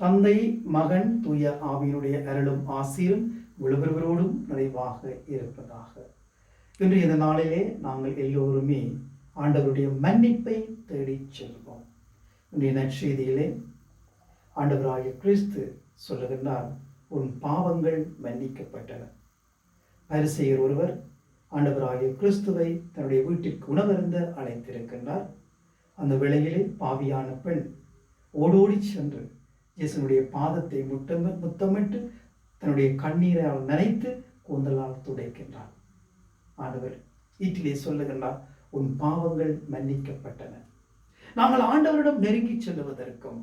தந்தை மகன் தூய ஆவியினுடைய அருளும் ஆசீரும் விழுவரோடும் நிறைவாக இருப்பதாக. இன்று இந்த நாளிலே நாங்கள் எல்லோருமே ஆண்டவருடைய மன்னிப்பை தேடிச் செல்வோம். இன்றைய நற்செய்தியிலே ஆண்டவராகிய கிறிஸ்து சொல்லுகின்றார் உன் பாவங்கள் மன்னிக்கப்பட்டன. பரிசெயர் ஒருவர் ஆண்டவராகிய கிறிஸ்துவை தன்னுடைய வீட்டிற்கு உணவருந்த அழைத்திருக்கின்றார். அந்த வேளையிலே பாவியான பெண் ஓடோடி சென்று இயேசுனுடைய பாதத்தை முத்தம முத்தமிட்டு தன்னுடைய கண்ணீரால் நனைத்து கூந்தலால் துடைக்கின்றார் ஆண்டவர் வீட்டிலே சொல்லுகின்றார் உன் பாவங்கள் மன்னிக்கப்பட்டன. நாங்கள் ஆண்டவரிடம் நெருங்கி செல்லுவதற்கும்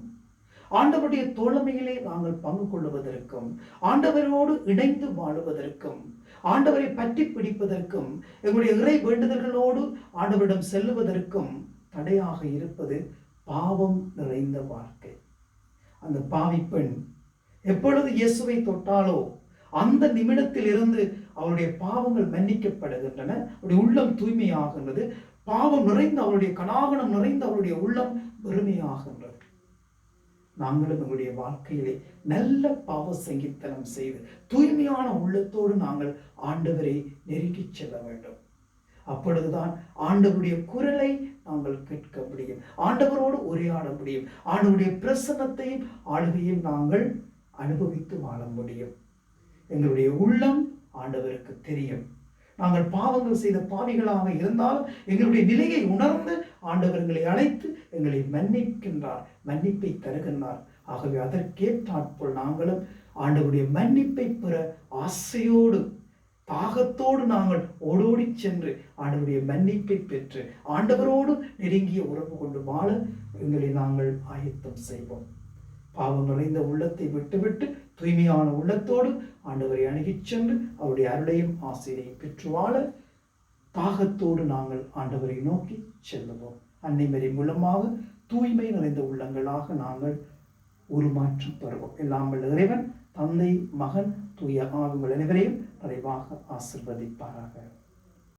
ஆண்டவருடைய தோழமையிலே நாங்கள் பங்கு கொள்வதற்கும் ஆண்டவரோடு இணைந்து வாழுவதற்கும் ஆண்டவரை பற்றி பிடிப்பதற்கும் எங்களுடைய இறை வேண்டுதல்களோடு ஆண்டவரிடம் செல்லுவதற்கும் தடையாக இருப்பது பாவம் நிறைந்த வாழ்க்கை. அந்த பாவி பெண். எப்பொழுது இயேசுவை தொட்டாலோ அந்த நிமிடத்தில் இருந்து அவருடைய பாவங்கள் மன்னிக்கப்படுகின்றன. அவருடைய உள்ளம் தூய்மையாகின்றது. பாவம் நிறைந்த அவருடைய கனாகணம் நிறைந்த அவருடைய உள்ளம் வெறுமையாகின்றது. நாங்களும் எங்களுடைய வாழ்க்கையிலே நல்ல பாவ சங்கீத்தனம் செய்து தூய்மையான உள்ளத்தோடு நாங்கள் ஆண்டவரை நெருங்கிச் செல்ல வேண்டும். அப்பொழுதுதான் ஆண்டவருடைய குரலை நாங்கள் கேட்க முடியும். ஆண்டவரோடு உரையாட முடியும். ஆண்டவருடைய பிரசன்னத்தையும் ஆளுகையும் நாங்கள் அனுபவித்து வாழ முடியும். எங்களுடைய உள்ளம் ஆண்டவருக்கு தெரியும். நாங்கள் பாவங்கள் செய்த பாவிகளாக இருந்தாலும் எங்களுடைய நிலையை உணர்ந்து ஆண்டவர்களை அழைத்து எங்களை மன்னிக்கின்றார் மன்னிப்பை தருகின்றார். ஆகவே அதற்கேற்றாற்போல் நாங்களும் ஆண்டவருடைய மன்னிப்பை பெற ஆசையோடு தாகத்தோடு நாங்கள் ஓடோடி சென்று ஆண்டவருடைய மன்னிப்பை பெற்று ஆண்டவரோடு நெருங்கிய உறவு கொண்டு வாழ எங்களை நாங்கள் ஆயத்தம் செய்வோம். பாவம் நிறைந்த உள்ளத்தை விட்டுவிட்டு தூய்மையான உள்ளத்தோடு ஆண்டவரை அணுகிச் சென்று அவருடைய அருளையும் ஆசிரியையும் பெற்று வாழ தாகத்தோடு நாங்கள் ஆண்டவரை நோக்கி செல்லுவோம். அன்னைமரி மூலமாக தூய்மை நிறைந்த உள்ளங்களாக நாங்கள் உருமாற்றம் பெறுவோம். எல்லாம் வல்ல இறைவன் தந்தை மகன் தூய ஆவிகள் அனைவரையும் நிறைவாக ஆசிர்வதிப்பாராக.